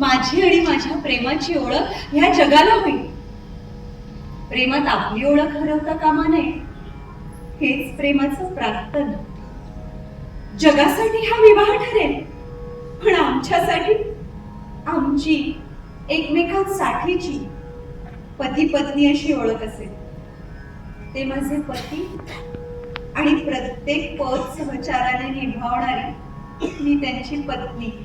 माझी आणि माझ्या प्रेमाची ओळख ह्या जगाला होईल. प्रेमात आपली ओळख हरवता कामा नये. हेच प्रेमाचं प्रार्थना. जगासाठी हा विवाह ठरेल. पण आमच्यासाठी आमची एकमेकांसाठीची पती पत्नी अशी ओळख असेल. ते माझे पती आणि प्रत्येक पद सहचाराने निभावणारी मी त्यांची पत्नी.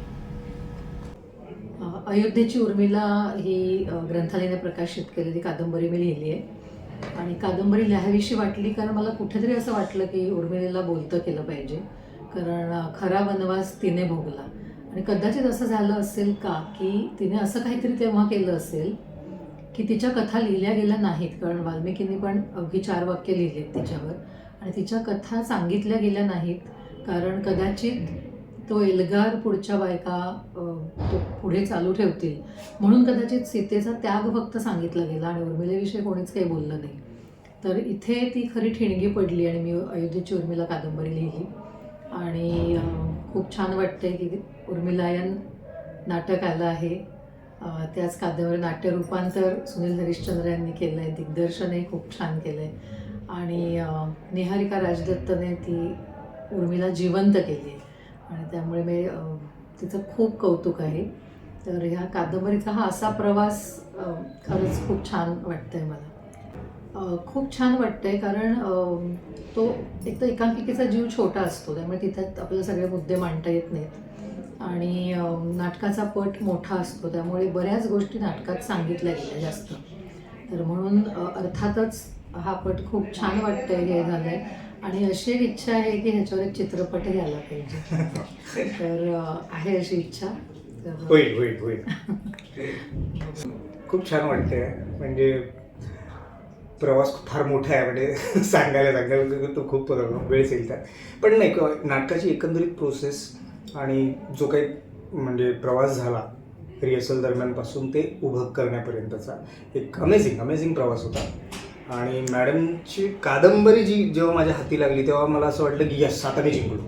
अयोध्येची उर्मिला ही ग्रंथालयाने प्रकाशित केलेली कादंबरी मी लिहिली आहे. आणि कादंबरी लिहावीशी वाटली कारण मला कुठेतरी असं वाटलं की उर्मिलेला बोलतं केलं पाहिजे. कारण खरा वनवास तिने भोगला. आणि कदाचित असं झालं असेल का की तिने असं काहीतरी तेव्हा केलं असेल की तिच्या कथा लिहिल्या गेल्या नाहीत. कारण वाल्मिकींनी पण अवघी चार वाक्य लिहिली आहेत तिच्यावर. आणि तिच्या कथा सांगितल्या गेल्या नाहीत. कारण कदाचित तो एल्गार पुढच्या बायका तो पुढे चालू ठेवतील. म्हणून कदाचित सीतेचा त्याग फक्त सांगितला गेला आणि उर्मिलेविषयी कोणीच काही बोललं नाही. तर इथे ती खरी ठिणगी पडली आणि मी अयोध्येची उर्मिला कादंबरी लिहिली. आणि खूप छान वाटतंय की उर्मिलायन नाटक आलं आहे. त्याच कादंबरी नाट्य रूपांतर सुनील हरिश्चंद्र यांनी केलं आहे दिग्दर्शनही खूप छान केलं आहे आणि निहारिका राजदत्तने ती उर्मिला जिवंत केली आहे. आणि त्यामुळे मी तिचं खूप कौतुक आहे. तर ह्या कादंबरीचा हा असा प्रवास खरंच खूप छान वाटतंय मला. खूप छान वाटतंय कारण तो एक तर एकांकिकेचा जीव छोटा असतो त्यामुळे तिथे आपल्याला सगळे मुद्दे मांडता येत नाहीत. आणि नाटकाचा पट मोठा असतो त्यामुळे बऱ्याच गोष्टी नाटकात सांगितल्या गेल्या जास्त. तर म्हणून अर्थातच हा पट खूप छान वाटतंय हे झालं आहे आणि अशी एक इच्छा आहे की ह्याच्यावर एक चित्रपटही आला पाहिजे. तर आहे अशी इच्छा. होईल होईल होईल. खूप छान वाटतंय. म्हणजे प्रवास फार मोठा आहे म्हणजे सांगायला सांगायला तो खूप वेळ जाईल त्यात पण नाही क- नाटकाची एकंदरीत प्रोसेस आणि जो काही म्हणजे प्रवास झाला रिहर्सल दरम्यानपासून ते उभं करण्यापर्यंतचा एक अमेझिंग अमेझिंग प्रवास होता. आणि मॅडमची कादंबरी जी जेव्हा माझ्या हाती लागली तेव्हा मला असं वाटलं की यस आता मी जिंकलो.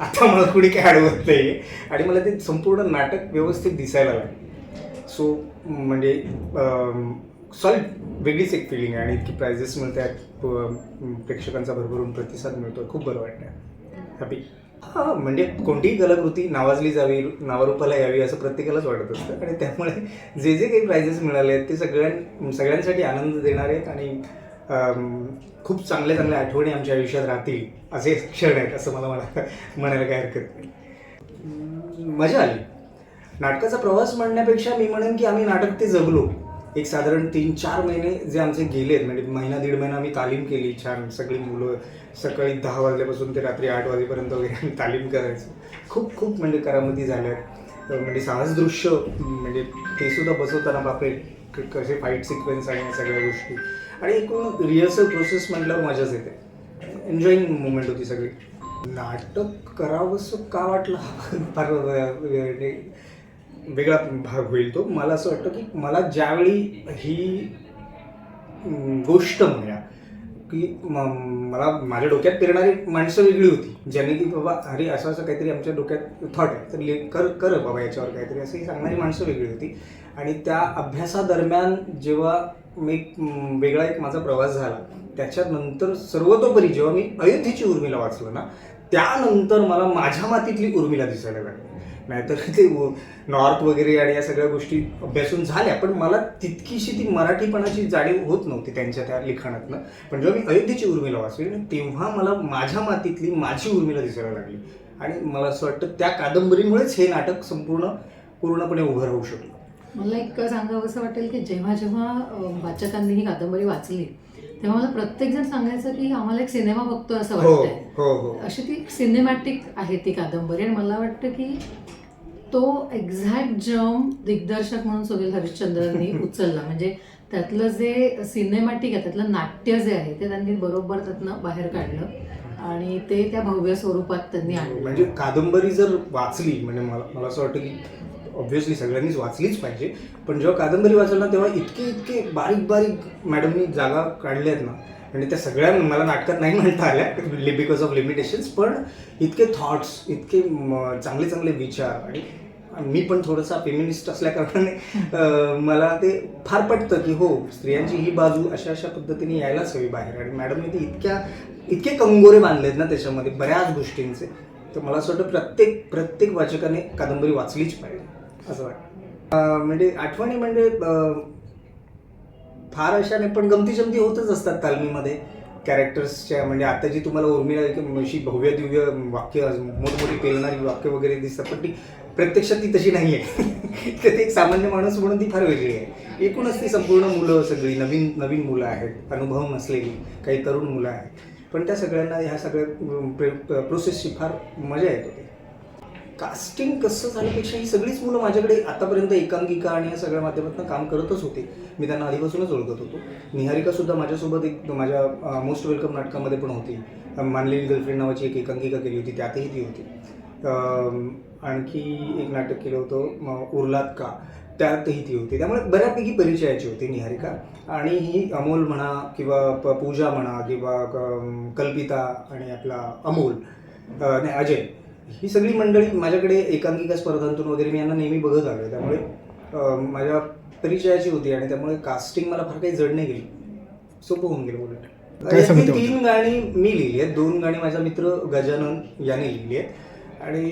आता मला कुणी काय अडवत नाही आणि मला ते संपूर्ण नाटक व्यवस्थित दिसायला लागलं. सो म्हणजे सॉरी वेगळीच एक फिलिंग आहे आणि इतकी प्राइजेस मिळतात प्रेक्षकांचा भरभरून प्रतिसाद मिळतो खूप बरं वाटतं हॅपी हां म्हणजे कोणतीही कलाकृती नावाजली जावी नावारूपाला यावी असं प्रत्येकालाच वाटत असतं. आणि त्यामुळे जे जे काही प्राइजेस मिळाले आहेत ते सगळ्यां सगळ्यांसाठी आनंद देणार आहेत आणि खूप चांगल्या चांगल्या आठवणी आमच्या आयुष्यात राहतील असे क्षण आहेत असं मला मला म्हणायला काय हरकत नाही. मजा आली. नाटकाचा प्रवास म्हणण्यापेक्षा मी म्हणेन की आम्ही नाटक ते जगलो. एक साधारण तीन चार महिने जे आमचे गेलेत म्हणजे महिना दीड महिना आम्ही तालीम केली छान सगळी मुलं सकाळी दहा वाजल्यापासून ते रात्री आठ वाजेपर्यंत वगैरे आम्ही तालीम करायचो. खूप खूप म्हणजे करामती झाल्यात म्हणजे साहस दृश्य म्हणजे ते सुद्धा बसवताना बापरे कसे फाईट सिक्वेन्स आणि सगळ्या गोष्टी. आणि एकूण रिहर्सल प्रोसेस म्हटल्यावर मजाच येते. एन्जॉईंग मुवमेंट होती सगळी. नाटक करावंसं का वाटलं? फार वेगळा भाग होईल तो. मला असं वाटतं की मला ज्यावेळी ही गोष्ट म्हणूया की म- मला माझ्या डोक्यात फिरणारी माणसं वेगळी होती ज्यांनी की बाबा अरे असं असं काहीतरी आमच्या डोक्यात थॉट आहे. तर ले कर कर बाबा याच्यावर काहीतरी असं ही सांगणारी माणसं वेगळी होती. आणि त्या अभ्यासादरम्यान जेव्हा मी वेगळा एक माझा प्रवास झाला त्याच्यानंतर सर्वतोपरी जेव्हा मी अयोध्येची उर्मिला वाचलं ना त्यानंतर मला माझ्या मातीतली उर्मिला दिसायला लागली. नाहीतर ते नॉर्थ वगैरे आणि या सगळ्या गोष्टी अभ्यासून झाल्या. पण मला तितकीशी ती मराठीपणाची जाणीव होत नव्हती त्यांच्या त्या लिखाणातनं. पण जेव्हा मी अयोध्येची उर्मिला वाचली तेव्हा मला माझ्या मातीतली माझी उर्मिला दिसायला लागली. आणि मला असं वाटतं त्या कादंबरीमुळेच हे नाटक संपूर्ण पूर्णपणे उभं राहू शकलं. मला एक सांगावं असं वाटेल की जेव्हा जेव्हा वाचकांनी ही कादंबरी वाचली तेव्हा मला प्रत्येक जण सांगायचं की आम्हाला एक सिनेमा बघतोय असं हो वाटतंय. हो हो. अशी ती सिनेमॅटिक आहे ती कादंबरी. आणि मला वाटतं की तो एक्झॅक्ट जम दिग्दर्शक म्हणून सुनील हरिश्चंद्रांनी उचलला. म्हणजे त्यातलं जे सिनेमॅटिक आहे त्यातलं नाट्य जे आहे ते त्यांनी बरोबर त्यातनं बाहेर काढलं. आणि ते त्या भव्य स्वरूपात त्यांनी आणलं. म्हणजे कादंबरी जर वाचली म्हणजे मला मला असं वाटतं की ऑब्व्हियसली सगळ्यांनीच वाचलीच पाहिजे पण जेव्हा कादंबरी वाचलं ना तेव्हा इतके इतके बारीक बारीक मॅडमनी जागा काढल्या आहेत ना. आणि त्या सगळ्या मला नाटकात नाही म्हणता आल्या बिकॉज ऑफ लिमिटेशन्स पण इतके थॉट्स इतके चांगले चांगले विचार आणि मी पण थोडंसं फेमिनिस्ट असल्याकारणाने मला ते फार पटतं की हो स्त्रियांची ही बाजू अशा अशा पद्धतीने यायलाच हवी बाहेर. आणि मॅडमने ते इतक्या इतके कंगोरे बांधलेत ना त्याच्यामध्ये बऱ्याच गोष्टींचे तर मला असं वाटतं प्रत्येक प्रत्येक वाचकाने कादंबरी वाचलीच पाहिजे असं वाटतं. म्हणजे आठवणी म्हणजे फार अशा नाही पण गमती जमती होतच असतात तालमीमध्ये. कॅरेक्टर्सच्या म्हणजे आता जी तुम्हाला उर्मिला अशी भव्य दिव्य वाक्य मोठमोठी पेलणारी वाक्य वगैरे दिसतात पण ती प्रत्यक्षात ती तशी नाही आहे तर ती एक सामान्य माणूस म्हणून ती फार वेगळी आहे. एकूणच ती संपूर्ण मुलं सगळी नवीन नवीन मुलं आहेत. अनुभव नसलेली काही तरुण मुलं आहेत. पण त्या सगळ्यांना ह्या सगळ्या प्रोसेसची फार मजा येत होती. कास्टिंग कसं झाल्यापेक्षा ही सगळीच मुलं माझ्याकडे आतापर्यंत एकांकिका आणि या सगळ्या माध्यमातून काम करतच होते. मी त्यांना आधीपासूनच ओळखत होतो. निहारिकासुद्धा माझ्यासोबत एक माझ्या मोस्ट वेलकम नाटकामध्ये पण होती. मानलेली गर्लफ्रेंड नावाची एक एकांकिका केली होती. त्यातही ती होती. आणखी एक नाटक केलं होतं उरलात का? त्यातही ती होती. त्यामुळे बऱ्यापैकी परिचयाची होती निहारिका. आणि ही अमोल म्हणा किंवा पूजा म्हणा किंवा कल्पिता आणि आपला अमोल नाही अजय ही सगळी मंडळी माझ्याकडे एकांकिका स्पर्धांतून वगैरे मी यांना नेहमी बघत आलो त्यामुळे माझ्या परिचयाची होती आणि त्यामुळे कास्टिंग मला फार काही जड नाही गेली. सोपं होऊन गेलं उलट तीन गाणी मी लिहिली आहेत. दोन गाणी माझा मित्र गजानन याने लिहिली आहेत. आणि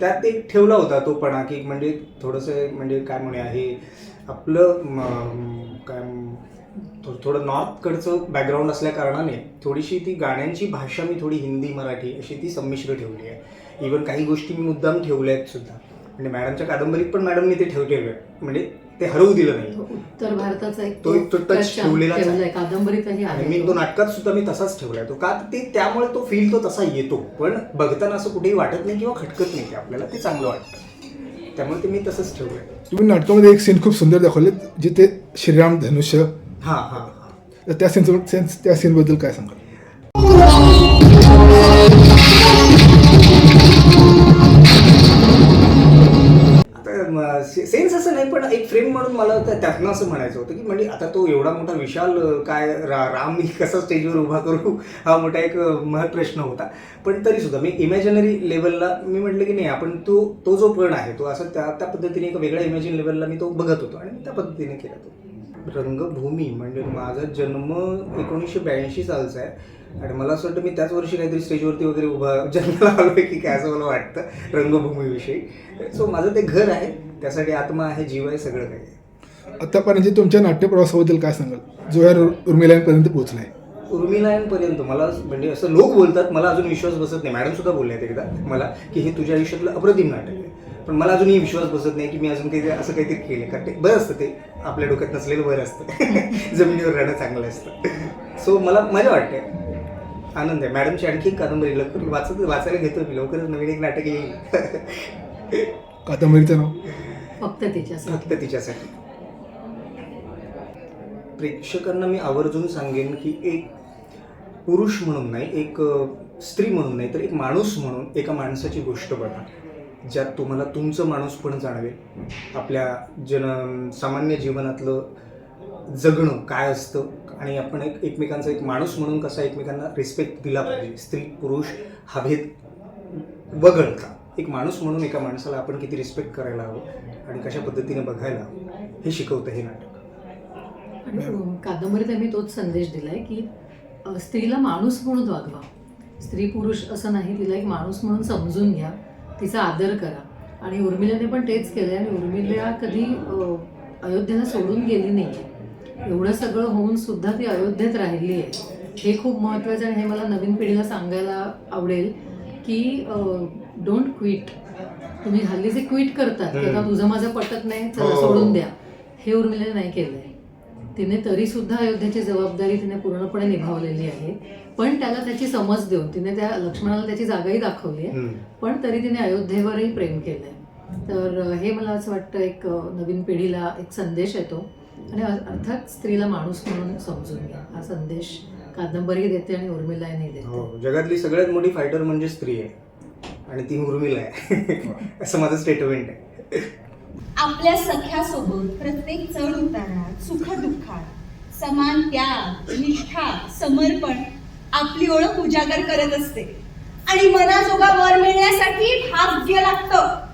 त्यात एक ठेवला होता तो पणा की म्हणजे थोडंसं म्हणजे काय म्हणे आहे आपलं काय थो- थोडं नॉर्थकडचं बॅकग्राऊंड असल्या कारणाने थोडीशी ती गाण्यांची भाषा मी थोडी हिंदी मराठी अशी ती संमिश्र ठेवली आहे. इवन काही गोष्टी मी मुद्दाम ठेवल्या आहेत सुद्धा. म्हणजे मॅडमच्या कादंबरीत पण मॅडमने ते ठेव ठेवले म्हणजे ते हरवू दिलं नाही. उत्तर भारताचा एक तो एक तो कादंबरीतही आणि आहे मी तो. नाटकात सुद्धा मी तसाच ठेवलाय. तो का ते त्यामुळे तो फील तो तसा येतो. पण बघताना असं कुठेही वाटत नाही किंवा खटकत नाही ते आपल्याला ते चांगलं वाटतं. त्यामुळे ते मी तसंच ठेवलंय. तुम्ही नाटकामध्ये एक सीन खूप सुंदर दाखवले जिथे श्रीराम धनुष्य हा हा हा. तर त्या सीन त्या सीनबद्दल काय सांगाल? नाही पण एक फ्रेम म्हणून मला त्यातनं असं म्हणायचं होतं की म्हणजे आता तो एवढा मोठा विशाल काय रा राम मी कसा स्टेजवर उभा करू? हा मोठा एक महत् प्रश्न होता. पण तरी सुद्धा मी इमॅजिनरी लेवलला मी म्हटलं की नाही आपण तो तो जो पण आहे तो असं त्या त्या पद्धतीने एक वेगळ्या इमॅजिन लेवलला मी तो बघत होतो आणि त्या पद्धतीने केला तो. रंगभूमी म्हणजे माझा जन्म एकोणीसशे ब्याऐंशी सालचा आहे. आणि मला असं वाटतं मी त्याच वर्षी काहीतरी स्टेजवरती वगैरे उभा जन्माला आलो आहे की काय असं मला वाटतं रंगभूमीविषयी. सो माझं ते घर आहे. त्यासाठी आत्मा आहे जीव आहे सगळं काही आहे. आतापर्यंत जे तुमच्या नाट्यप्रवासाबद्दल काय सांगाल? जो या उर्मिलांपर्यंत पोहोचलाय. उर्मिलांपर्यंत मला म्हणजे असं लोक बोलतात मला अजून विश्वास बसत नाही. मॅडम सुद्धा बोलल्या एकदा मला की हे तुझ्या आयुष्यातलं अप्रतिम नाटक आहे. पण मला अजूनही विश्वास बसत नाही की मी अजून काही असं काहीतरी केलं कारण ते बरं असतं ते. आपल्या डोक्यात नसलेलं बरं असतं. जमिनीवर राहणं चांगलं असतं. सो मला मजा वाटते आनंद आहे. मॅडमची आणखी एक कादंबरी लवकर वाचत वाचायला घेतो मी. लवकरच नवीन एक नाटक येईल. कादंबरीचं नाव? फक्त तिच्यासाठी. फक्त तिच्यासाठी. प्रेक्षकांना मी आवर्जून सांगेन की एक पुरुष म्हणून नाही एक स्त्री म्हणून नाही तर एक माणूस म्हणून एका माणसाची गोष्ट बघा ज्यात तुम्हाला तुमचं माणूस पण जाणवेल. आपल्या जन सामान्य जीवनातलं जगणं काय असतं आणि आपण एक एकमेकांचा एक माणूस म्हणून कसा एकमेकांना रिस्पेक्ट दिला पाहिजे. स्त्री पुरुष हा भेद वगळता. एक माणूस म्हणून एका माणसाला आपण किती रिस्पेक्ट करायला हवं आणि कशा पद्धतीने बघायला हवं हे शिकवतं हे नाटक. आणि हो, कादंबरीत आम्ही तोच संदेश दिलाय की स्त्रीला माणूस म्हणून वागवा. स्त्री पुरुष असं नाही तिला एक माणूस म्हणून समजून घ्या तिचा आदर करा. आणि उर्मिलाने पण तेच केलं आणि उर्मिला कधी अयोध्येला सोडून गेली नाही एवढं सगळं होऊन सुद्धा ती अयोध्येत राहिली आहे. हे खूप महत्त्वाचं आहे हे मला नवीन पिढीला सांगायला आवडेल की डोंट क्विट तुम्ही हल्ली जे क्विट करतात आता. तुझं माझं पटत नाही चला हो. सोडून द्या. हे उर्मिला नाही केलंय. तिने तरी सुद्धा अयोध्येची जबाबदारी तिने पूर्णपणे निभावलेली आहे. पण त्याला त्याची समज देऊन तिने त्या लक्ष्मणाला त्याची जागाही दाखवली आहे. पण तरी तिने अयोध्येवरही प्रेम केलंय. तर हे मला असं वाटतं एक नवीन पिढीला एक संदेश येतो. आणि अर्थात स्त्रीला माणूस म्हणून समजून घ्या. हा संदेश कादंबरी देते आणि उर्मिलाही देते. हो. जगातली सगळ्यात मोठी फायटर म्हणजे स्त्री आहे. आणि ती उर्मिला आहे. असं माझं स्टेटमेंट आहे. आपल्या सख्यासोबत प्रत्येक चढ उतारात सुखदुःखात समान त्याग निष्ठा समर्पण आपली ओळख उजागर करत असते. आणि मनाजोगा वर मिळण्यासाठी भाग्य लागतं.